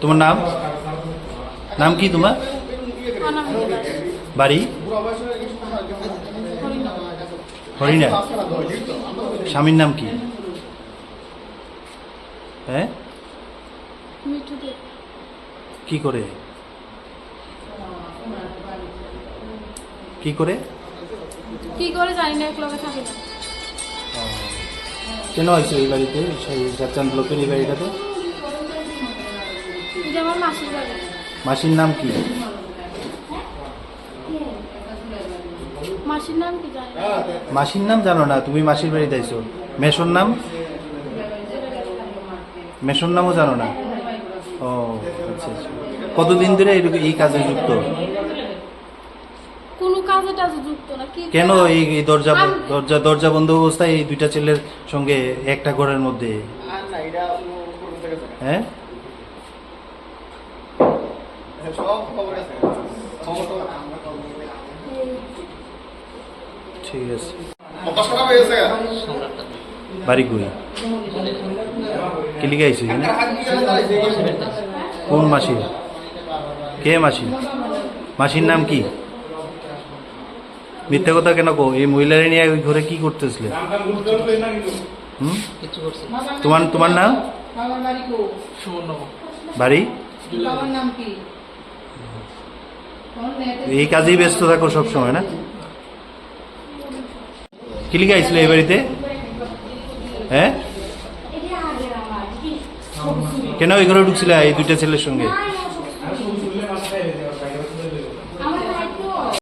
তোমার নাম? নাম কি তোমার? বাড়ি? হরিণা। স্বামীর নাম কি? হ্যাঁ? কি করে? কি করে? কি করে জানি না এক লগে থাকি না। কেন আইছো এই বাড়িতে? সেই চাচান ব্লকের এই বাড়িটাতে? এটা আমার মাসির বাড়ি। মাসির নাম কি? মাসির নাম কি জানি মাসির নাম জানো না তুমি মাসির বাড়িতে আইছো মেশোর নাম? মেশোর নামও জানো না? ও আচ্ছা আচ্ছা। কতদিন ধরে এই- এই কাজে যুক্ত? কোনো কাজে টাজে যুক্ত না কেন এই দরজা দরজা দরজা বন্ধ অবস্থায় এই দুইটা ছেলের সঙ্গে একটা ঘরের মধ্যে? আর না এটা হ্যাঁ? সব খবর আছে ঠিক আছে বাড়ি কই কিলিকে আইসি কোন মাসি? কে মাসি? মাসির নাম কি? মিথ্যা কথা কেন কো এই মহিলারে নিয়ে ওই ঘরে কি করতেছিলে? তোমার তোমার নাম? বাড়ি এই কাজেই ব্যস্ত থাকো সবসময়, না? কি লিখে আইছিল এই বাড়িতে? হ্যাঁ? কেন ওই ঘরে ঢুকছিল এই দুইটা ছেলের সঙ্গে?